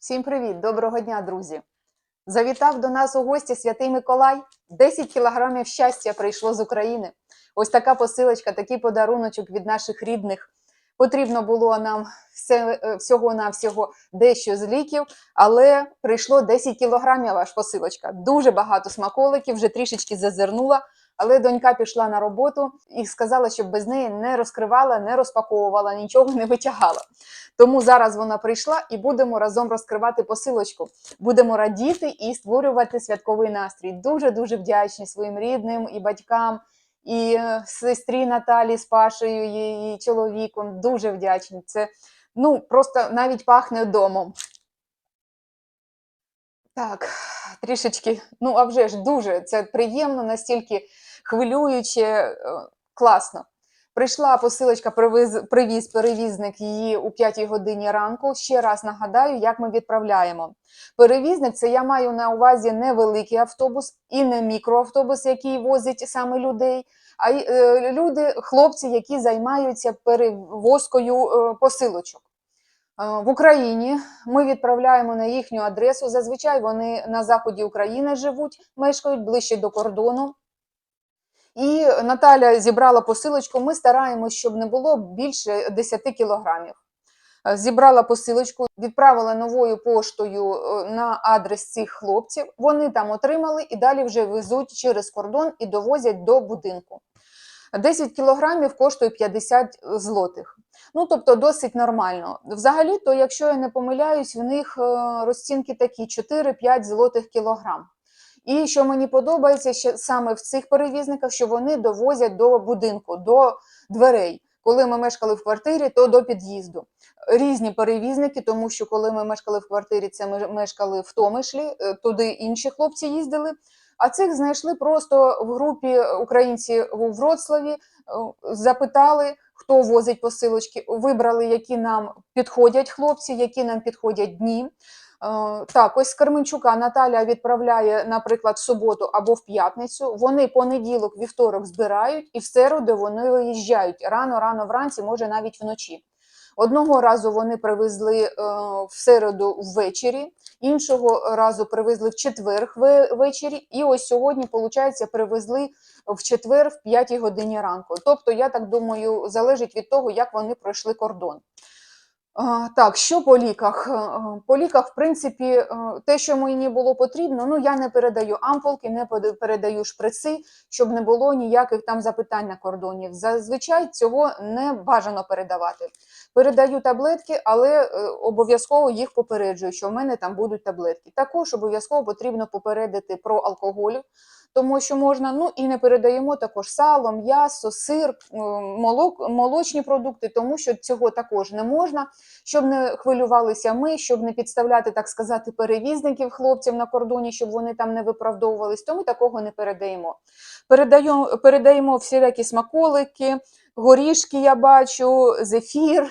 Всім привіт! Доброго дня, друзі! Завітав до нас у гості святий Миколай. 10 кілограмів щастя прийшло з України. Ось така посилочка, такий подаруночок від наших рідних. Потрібно було нам е, всього-навсього дещо з ліків, але прийшло 10 кілограмів аж посилочка. Дуже багато смаколиків, вже трішечки зазирнула. Але донька пішла на роботу і сказала, щоб без неї не розкривала, не розпаковувала, нічого не витягала. Тому зараз вона прийшла і будемо разом розкривати посилочку. Будемо радіти і створювати святковий настрій. Дуже дуже вдячні своїм рідним і батькам, і е, сестрі Наталі з Пашею, її чоловіком. Дуже вдячні. Це ну просто навіть пахне домом. Так, трішечки, ну а вже ж дуже це приємно, настільки хвилююче, е, класно. Прийшла посилочка, привіз, привіз перевізник її у 5 годині ранку. Ще раз нагадаю, як ми відправляємо. Перевізник це я маю на увазі не великий автобус і не мікроавтобус, який возить саме людей, а е, люди, хлопці, які займаються перевозкою е, посилочок. Е, В Україні ми відправляємо на їхню адресу. Зазвичай вони на заході України живуть, мешкають ближче до кордону. І Наталя зібрала посилочку. Ми стараємось, щоб не було більше 10 кілограмів. Е, Зібрала посилочку, відправила новою поштою е, на адрес цих хлопців. Вони там отримали і далі вже везуть через кордон і довозять до будинку. 10 кілограмів коштує 50 злотих. Ну, тобто досить нормально. Взагалі, то, якщо я не помиляюсь, в них е, розцінки такі 4-5 злотих кілограм. І що мені подобається ще саме в цих перевізниках, що вони довозять до будинку, до дверей. Коли ми мешкали в квартирі, то до під'їзду. Різні перевізники, тому що коли ми мешкали в квартирі, це ми мешкали в Томишлі, е, туди інші хлопці їздили. А цих знайшли просто в групі українці у Вроцлаві, е, запитали, хто возить посилочки, вибрали, які нам підходять хлопці, які нам підходять дні. Е, Так, ось з Карменчука Наталя відправляє, наприклад, в суботу або в п'ятницю. Вони понеділок, вівторок збирають, і в середу вони виїжджають рано-рано вранці, може навіть вночі. Одного разу вони привезли е, в середу ввечері, іншого разу привезли в четвер ввечері, і ось сьогодні, виходить, привезли в четвер в 5 годині ранку. Тобто, я так думаю, залежить від того, як вони пройшли кордон. Так, що по ліках? Е, По ліках, в принципі, е, те, що мені було потрібно, ну я не передаю ампулки, не передаю шприци, щоб не було ніяких там запитань на кордоні. Зазвичай цього не бажано передавати. Передаю таблетки, але е, обов'язково їх попереджую, що в мене там будуть таблетки. Також обов'язково потрібно попередити про алкоголь, тому що можна, ну і не передаємо також сало, м'ясо, сир, е, молок, молочні продукти, тому що цього також не можна щоб не хвилювалися ми, щоб не підставляти, так сказати, перевізників хлопців на кордоні, щоб вони там не виправдовувались, то ми такого не передаємо. Передаємо, передаємо всілякі смаколики, горішки, я бачу, зефір,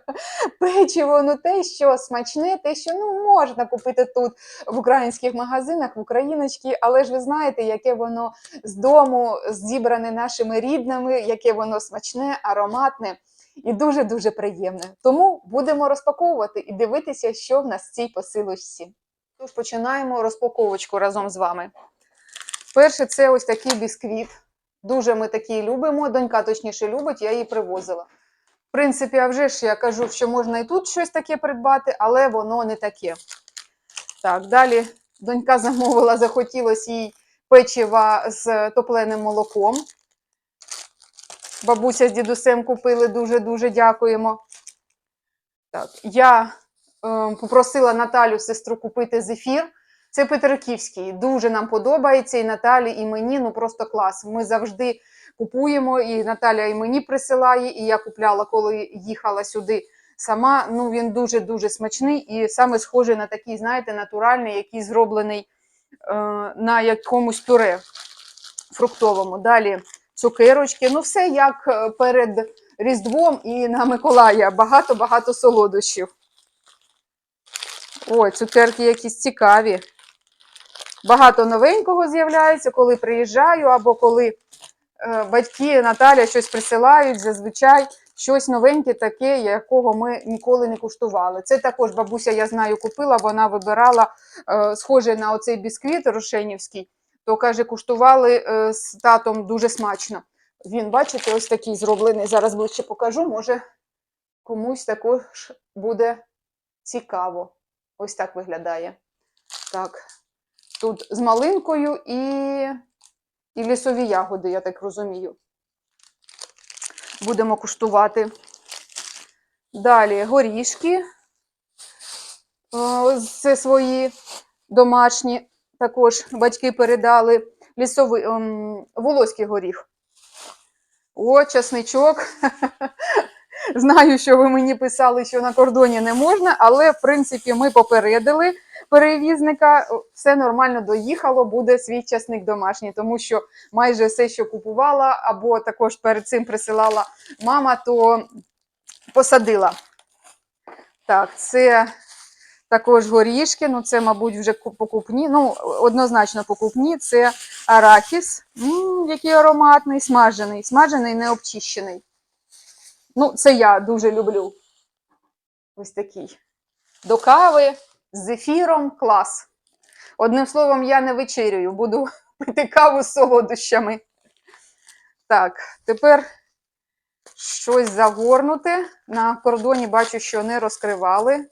печиво, ну те, що смачне, те, що ну, можна купити тут в українських магазинах, в Україночки, але ж ви знаєте, яке воно з дому зібране нашими рідними, яке воно смачне, ароматне і дуже-дуже приємне. Тому будемо розпаковувати і дивитися, що в нас в цій посилочці. Тож починаємо розпаковочку разом з вами. Перше, це ось такий бісквіт. Дуже ми такий любимо. Донька точніше любить, я її привозила. В принципі, а вже ж я кажу, що можна і тут щось таке придбати, але воно не таке. Так, далі донька замовила, захотілося їй печива з топленим молоком. Бабуся з дідусем купили дуже-дуже дякуємо. Так, я е, попросила Наталю, сестру, купити зефір. Це Петриківський. Дуже нам подобається і Наталі, і мені. Ну просто клас. Ми завжди купуємо, і Наталя і мені присилає, і я купляла, коли їхала сюди сама. Ну він дуже-дуже смачний і саме схожий на такий, знаєте, натуральний, який зроблений е, на якомусь пюре фруктовому. Далі цукерочки. Ну, все як е, перед Різдвом і на Миколая. Багато-багато солодощів. Ой, цукерки якісь цікаві. Багато новенького з'являється, коли приїжджаю, або коли е, батьки Наталя щось присилають. Зазвичай щось новеньке, таке, якого ми ніколи не куштували. Це також бабуся, я знаю, купила, вона вибирала е, схоже на оцей бісквіт рошенівський, то каже, куштували е, з татом дуже смачно. Він, бачите, ось такий зроблений. Зараз ближче покажу. Може, комусь також буде цікаво. Ось так виглядає. Так, тут з малинкою і, і лісові ягоди, я так розумію. Будемо куштувати. Далі горішки. Це свої домашні. Також батьки передали лісовий ем, волоський горіх. О, часничок. Знаю, що ви мені писали, що на кордоні не можна, але в принципі ми попередили перевізника. Все нормально доїхало, буде свій часник домашній, тому що майже все, що купувала, або також перед цим присилала мама, то посадила. Так, це також горішки, ну це, мабуть, вже покупні. Ну, однозначно покупні. Це арахіс, М, який ароматний, смажений, смажений, не обчищений. Ну, це я дуже люблю. Ось такий. До кави з зефіром клас. Одним словом, я не вечерюю, буду пити каву з солодощами. Так, тепер щось загорнуте. На кордоні бачу, що не розкривали.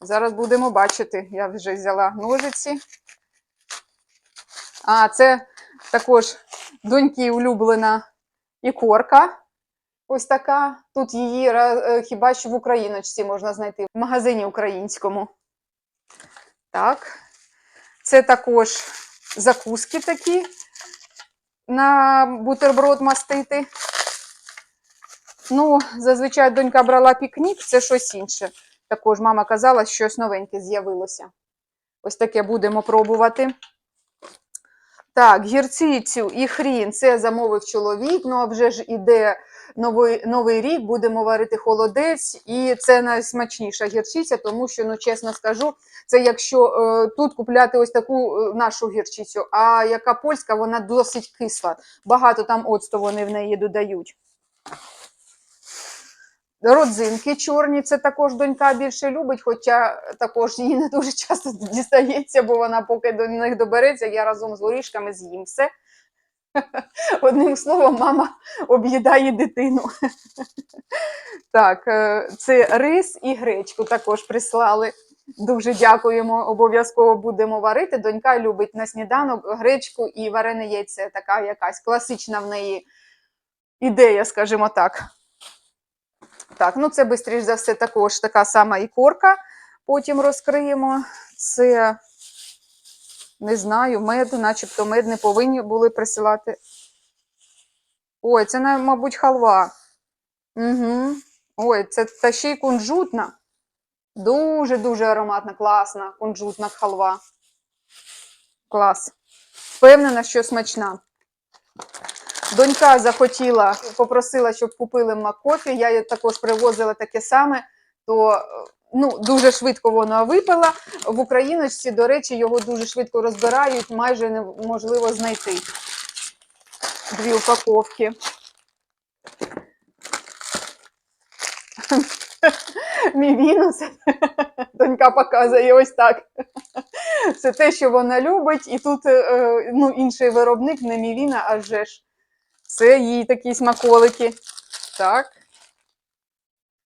Зараз будемо бачити. Я вже взяла ножиці. А, це також доньки улюблена ікорка. Ось така. Тут її е, хіба що в Україночці можна знайти в магазині українському. Так. Це також закуски такі на бутерброд мастити. Ну, зазвичай донька брала пікнік, це щось інше. Також мама казала, що щось новеньке з'явилося. Ось таке будемо пробувати. Так, гірцицю і хрін це замовив чоловік. Ну а вже ж іде новий, новий рік, будемо варити холодець, і це найсмачніша гірчиця, тому що, ну чесно скажу, це якщо е, тут купляти ось таку е, нашу гірчицю, а яка польська, вона досить кисла. Багато там оцту вони в неї додають. Родзинки чорні, це також донька більше любить, хоча також їй не дуже часто дістається, бо вона поки до них добереться, я разом з горішками з'їм все. Одним словом, мама об'їдає дитину. Так, е, це рис і гречку також прислали. Дуже дякуємо. Обов'язково будемо варити. Донька любить на сніданок гречку і варене яйце. Така якась класична в неї ідея, скажімо так. Так, ну це швидше за все також така сама ікорка. Потім розкриємо. Це, не знаю, мед, начебто мед не повинні були присилати. Ой, це, мабуть, халва. Угу. Ой, це та ще й кунжутна. Дуже-дуже ароматна, класна, кунжутна халва. Клас. Впевнена, що смачна. Донька захотіла, попросила, щоб купили макофі. Я також привозила таке саме, то е, ну, дуже швидко вона випила. В Україночці, до речі, його дуже швидко розбирають, майже неможливо знайти. Дві упаковки. Мівінус. Донька показує ось так. Це те, що вона любить, і тут е, ну, інший виробник, не Мівіна, а вже ж. Це їй такі смаколики. Так.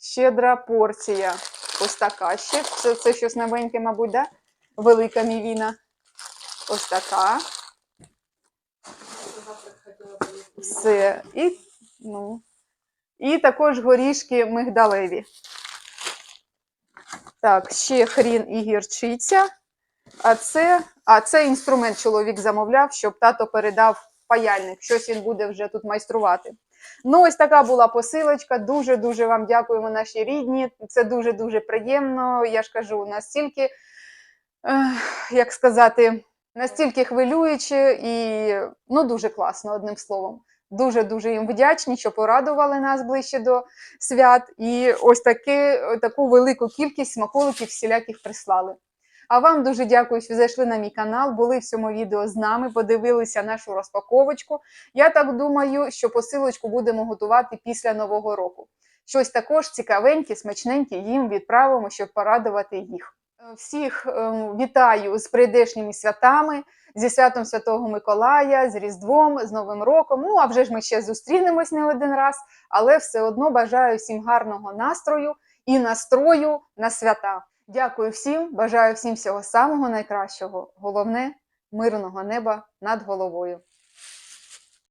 Щедра порція. Ось така ще. Це, це щось новеньке, мабуть, да? Велика мівіна. Ось така. Все. І, ну, і також горішки мигдалеві. Так, ще хрін і гірчиця. А це, а це інструмент чоловік замовляв, щоб тато передав паяльник. Щось він буде вже тут майструвати. Ну, ось така була посилочка. Дуже-дуже вам дякуємо, наші рідні. Це дуже-дуже приємно. Я ж кажу, настільки, як сказати, настільки хвилююче і ну, дуже класно, одним словом. Дуже-дуже їм вдячні, що порадували нас ближче до свят. І ось таки, таку велику кількість смаколиків всіляких прислали. А вам дуже дякую, що зайшли на мій канал, були в цьому відео з нами, подивилися нашу розпаковочку. Я так думаю, що посилочку будемо готувати після Нового року. Щось також цікавеньке, смачненьке їм відправимо, щоб порадувати їх. Е, Всіх е, вітаю з прийдешніми святами, зі святом Святого Миколая, з Різдвом, з Новим роком. Ну а вже ж ми ще зустрінемось не один раз, але все одно бажаю всім гарного настрою і настрою на свята. Дякую всім, бажаю всім всього самого найкращого. Головне мирного неба над головою.